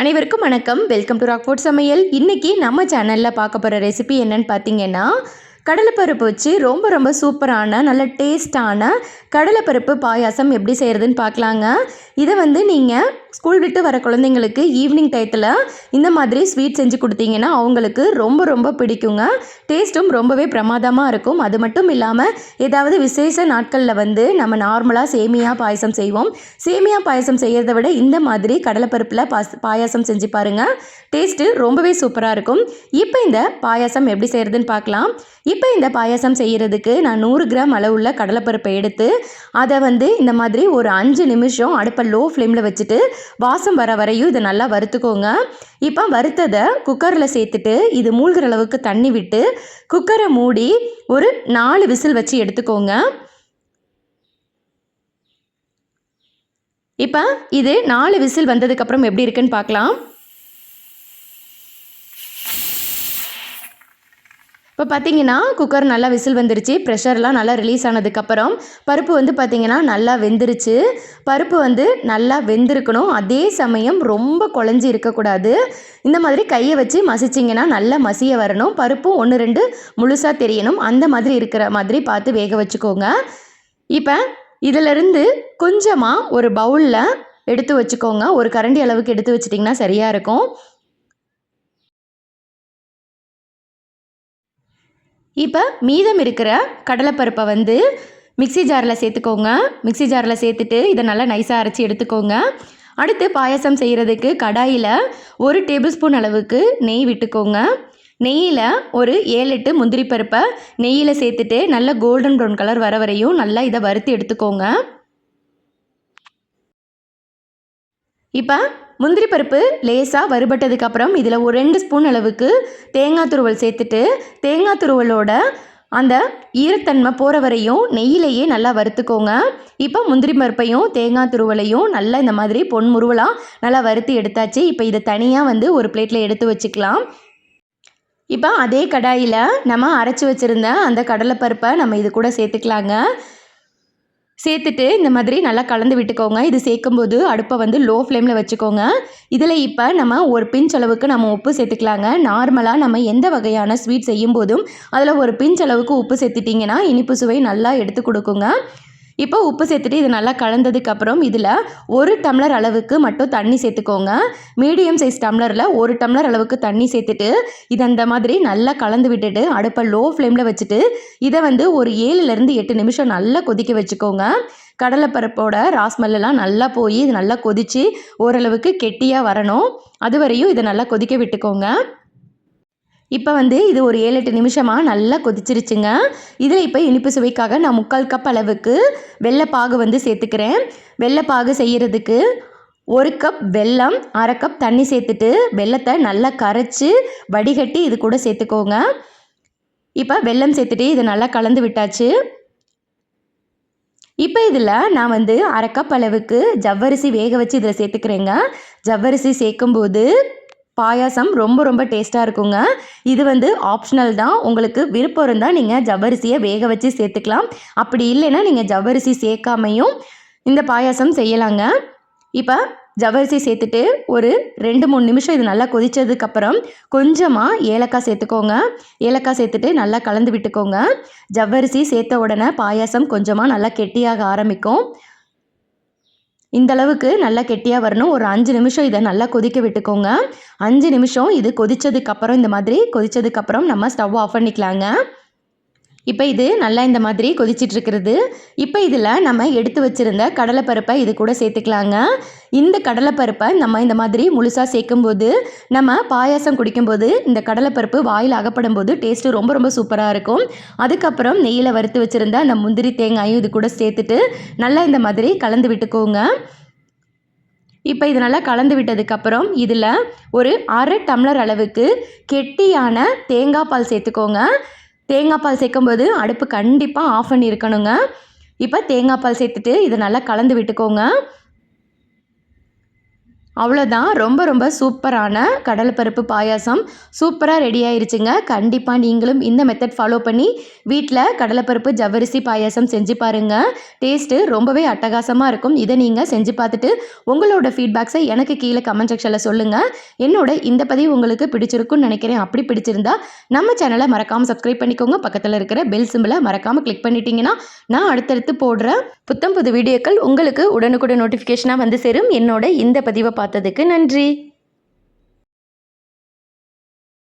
அனைவருக்கும் வணக்கம். Welcome to Rockford சமையல். இன்றைக்கி நம்ம சேனலில் பார்க்க போகிற ரெசிபி என்னன்னு பார்த்தீங்கன்னா கடலைப்பருப்பு வச்சு ரொம்ப ரொம்ப சூப்பரான நல்ல டேஸ்டான கடலைப்பருப்பு பாயாசம் எப்படி செய்கிறதுன்னு பார்க்கலாங்க. இதை வந்து நீங்கள் ஸ்கூல் விட்டு வர குழந்தைங்களுக்கு ஈவினிங் டயத்தில் இந்த மாதிரி ஸ்வீட் செஞ்சு கொடுத்தீங்கன்னா அவங்களுக்கு ரொம்ப ரொம்ப பிடிக்குங்க. டேஸ்ட்டும் ரொம்பவே பிரமாதமாக இருக்கும். அது மட்டும் இல்லாமல் ஏதாவது விசேஷ நாட்களில் வந்து நம்ம நார்மலாக சேமியா பாயசம் செய்வோம். சேமியா பாயசம் செய்கிறத விட இந்த மாதிரி கடலைப்பருப்பில் பாஸ் பாயாசம் செஞ்சு பாருங்கள் டேஸ்ட்டு ரொம்பவே சூப்பராக இருக்கும். இப்போ இந்த பாயாசம் எப்படி செய்கிறதுன்னு பார்க்கலாம் இப்போ இந்த பாயாசம் செய்கிறதுக்கு நான் நூறு கிராம் அளவுள்ள கடலைப்பருப்பை எடுத்து அதை வந்து இந்த மாதிரி ஒரு அஞ்சு நிமிஷம் அடுப்பை லோ ஃப்ளேமில் வச்சுட்டு வாசம் வர வரையும் இதை நல்லா வறுத்துக்கோங்க. இப்போ வறுத்ததை குக்கரில் சேர்த்துட்டு இது மூழ்கிற அளவுக்கு தண்ணி விட்டு குக்கரை மூடி ஒரு நாலு விசில் வச்சு எடுத்துக்கோங்க. இப்போ இது நாலு விசில் வந்ததுக்கப்புறம் எப்படி இருக்குன்னு பார்க்கலாம். இப்போ பார்த்தீங்கன்னா குக்கர் நல்லா விசில் வந்துருச்சு ப்ரெஷர்லாம் நல்லா ரிலீஸ் ஆனதுக்கப்புறம் பருப்பு வந்து பார்த்திங்கன்னா நல்லா வெந்துருச்சு. பருப்பு வந்து நல்லா வெந்திருக்கணும். அதே சமயம் ரொம்ப குழஞ்சி இருக்கக்கூடாது. இந்த மாதிரி கையை வச்சு மசிச்சிங்கன்னா நல்லா மசிய வரணும். பருப்பும் ஒன்று ரெண்டு முழுசாக தெரியணும். அந்த மாதிரி இருக்கிற மாதிரி பார்த்து வேக வச்சுக்கோங்க. இப்போ இதிலிருந்து கொஞ்சமாக ஒரு பவுலில் எடுத்து வச்சுக்கோங்க. ஒரு கரண்டி அளவுக்கு எடுத்து வச்சிட்டிங்கன்னா சரியாக இருக்கும். இப்போ மீதம் இருக்கிற கடலைப்பருப்பை வந்து மிக்சி ஜாரில் சேர்த்துக்கோங்க. மிக்சி ஜாரில் சேர்த்துட்டு இதை நல்லா நைஸாக அரைச்சி எடுத்துக்கோங்க. அடுத்து பாயசம் செய்கிறதுக்கு கடாயில் ஒரு டேபிள் ஸ்பூன் அளவுக்கு நெய் விட்டுக்கோங்க. நெய்யில் ஒரு ஏழு எட்டு முந்திரி பருப்பை நெய்யில் சேர்த்துட்டு நல்லா கோல்டன் ப்ரௌன் கலர் வர வரையும் நல்லா இதை வறுத்து எடுத்துக்கோங்க. இப்போ முந்திரி பருப்பு லேசாக வறுபட்டதுக்கப்புறம் இதில் ஒரு ரெண்டு ஸ்பூன் அளவுக்கு தேங்காய் துருவல் சேர்த்துட்டு தேங்காய் துருவலோட அந்த ஈரத்தன்மை போகிற வரையும் நெய்யிலேயே நல்லா வறுத்துக்கோங்க. இப்போ முந்திரி பருப்பையும் தேங்காய் துருவலையும் நல்லா இந்த மாதிரி பொன் முருவலாக நல்லா வறுத்து எடுத்தாச்சு. இப்போ இதை தனியாக வந்து ஒரு பிளேட்டில் எடுத்து வச்சுக்கலாம். இப்போ அதே கடாயில் நம்ம அரைச்சி வச்சுருந்த அந்த கடலைப்பருப்பை நம்ம இது கூட சேர்த்துக்கலாங்க. சேர்த்துட்டு இந்த மாதிரி நல்லா கலந்து விட்டுக்கோங்க. இது சேர்க்கும்போது அடுப்பை வந்து லோ ஃப்ளேமில் வச்சுக்கோங்க. இதில் இப்போ நம்ம ஒரு பிஞ்ச் அளவுக்கு நம்ம உப்பு சேர்த்துக்கலாங்க. நார்மலாக நம்ம எந்த வகையான ஸ்வீட் செய்யும் போதும் அதில் ஒரு பிஞ்ச் அளவுக்கு உப்பு சேர்த்துட்டிங்கன்னா இனிப்பு சுவை நல்லா எடுத்து கொடுக்குங்க. இப்போ உப்பு சேர்த்துட்டு இது நல்லா கலந்ததுக்கப்புறம் இதில் ஒரு டம்ளர் அளவுக்கு மட்டும் தண்ணி சேர்த்துக்கோங்க. மீடியம் சைஸ் டம்ளரில் ஒரு டம்ளர் அளவுக்கு தண்ணி சேர்த்துட்டு இது அந்த மாதிரி நல்லா கலந்து விட்டுட்டு அடுப்பை லோ ஃப்ளேமில் வச்சுட்டு இதை வந்து ஒரு ஏழுலேருந்து எட்டு நிமிஷம் நல்லா கொதிக்க வச்சுக்கோங்க. கடலைப்பருப்போட ராஸ்மல்லாம் நல்லா போய் இது நல்லா கொதித்து ஓரளவுக்கு கெட்டியாக வரணும். அது வரையும் இதை நல்லா கொதிக்க விட்டுக்கோங்க. இப்போ வந்து இது ஒரு ஏழு எட்டு நிமிஷமாக நல்லா கொதிச்சிருச்சுங்க. இதில் இப்போ இனிப்பு சுவைக்காக நான் முக்கால் கப் அளவுக்கு வெள்ளைப்பாகு வந்து சேர்த்துக்கிறேன். வெள்ளைப்பாகு செய்கிறதுக்கு ஒரு கப் வெல்லம் அரை கப் தண்ணி சேர்த்துட்டு வெள்ளத்தை நல்லா கரைச்சி வடிகட்டி இது கூட சேர்த்துக்கோங்க. இப்போ வெல்லம் சேர்த்துட்டு இதை நல்லா கலந்து விட்டாச்சு. இப்போ இதில் நான் வந்து அரை கப் அளவுக்கு ஜவ்வரிசி வேக வச்சு இதில் சேர்த்துக்கிறேங்க. ஜவ்வரிசி சேர்க்கும்போது பாயாசம் ரொம்ப ரொம்ப டேஸ்ட்டாக இருக்குங்க. இது வந்து ஆப்ஷனல் தான். உங்களுக்கு விருப்பம் இருந்தால் நீங்கள் ஜவ்வரிசியை வேக வச்சு சேர்த்துக்கலாம். அப்படி இல்லைன்னா நீங்கள் ஜவ்வரிசி சேர்க்காமையும் இந்த பாயாசம் செய்யலாங்க. இப்போ ஜவ்வரிசி சேர்த்துட்டு ஒரு ரெண்டு மூணு நிமிஷம் இது நல்லா கொதித்ததுக்கப்புறம் கொஞ்சமாக ஏலக்காய் சேர்த்துக்கோங்க. ஏலக்காய் சேர்த்துட்டு நல்லா கலந்து விட்டுக்கோங்க. ஜவ்வரிசி சேர்த்த உடனே பாயாசம் கொஞ்சமாக நல்லா கெட்டியாக ஆரம்பிக்கும். இந்த அளவுக்கு நல்லா கெட்டியாக வரணும். ஒரு அஞ்சு நிமிஷம் இதை நல்லா கொதிக்க விட்டுக்கோங்க. அஞ்சு நிமிஷம் இது கொதித்ததுக்கப்புறம் இந்த மாதிரி கொதித்ததுக்கப்புறம் நம்ம ஸ்டவ் ஆஃப் பண்ணிக்கலாங்க. இப்போ இது நல்லா இந்த மாதிரி கொதிச்சிட்ருக்கிறது இப்போ இதில் நம்ம எடுத்து வச்சுருந்த கடலைப்பருப்பை இது கூட சேர்த்துக்கலாங்க. இந்த கடலைப்பருப்பை நம்ம இந்த மாதிரி முழுசாக சேர்க்கும்போது நம்ம பாயாசம் குடிக்கும்போது இந்த கடலைப்பருப்பு வாயில் அகப்படும் போது டேஸ்ட்டு ரொம்ப ரொம்ப சூப்பராக இருக்கும். அதுக்கப்புறம் நெய்யில் வறுத்து வச்சுருந்த அந்த முந்திரி தேங்காயும் இது கூட சேர்த்துட்டு நல்லா இந்த மாதிரி கலந்து விட்டுக்கோங்க. இப்போ இது நல்லா கலந்து விட்டதுக்கப்புறம் இதில் ஒரு அரை டம்ளர் அளவுக்கு கெட்டியான தேங்காய் பால் சேர்த்துக்கோங்க. தேங்காய் பால் சேர்க்கும்போது அடுப்பு கண்டிப்பாக ஆஃப் பண்ணி இருக்கணுங்க. இப்போ தேங்காய் பால் சேர்த்துட்டு இதை நல்லா கலந்து விட்டுக்கோங்க. அவ்வளோதான் ரொம்ப ரொம்ப சூப்பரான கடலைப்பருப்பு பாயாசம். சூப்பராக ரெடி ஆயிருச்சுங்க. கண்டிப்பாக நீங்களும் இந்த மெத்தட் ஃபாலோ பண்ணி வீட்டில் கடலைப்பருப்பு ஜவ்வரிசி பாயாசம் செஞ்சு பாருங்கள் டேஸ்ட்டு ரொம்பவே அட்டகாசமாக இருக்கும். இதை நீங்கள் செஞ்சு பார்த்துட்டு உங்களோட ஃபீட்பேக்ஸை எனக்கு கீழே கமெண்ட் செக்ஷனில் சொல்லுங்கள் என்னோட இந்த பதிவு உங்களுக்கு பிடிச்சிருக்குன்னு நினைக்கிறேன். அப்படி பிடிச்சிருந்தா நம்ம சேனலை மறக்காமல் சப்ஸ்கிரைப் பண்ணிக்கோங்க. பக்கத்தில் இருக்கிற பெல் சிம்பிளை மறக்காமல் கிளிக் பண்ணிட்டீங்கன்னா நான் அடுத்தடுத்து போடுற புத்தம் புது வீடியோக்கள் உங்களுக்கு உடனுக்குடன் நோட்டிஃபிகேஷனாக வந்து சேரும். என்னோட இந்த பதிவை பார்த்ததுக்கு நன்றி.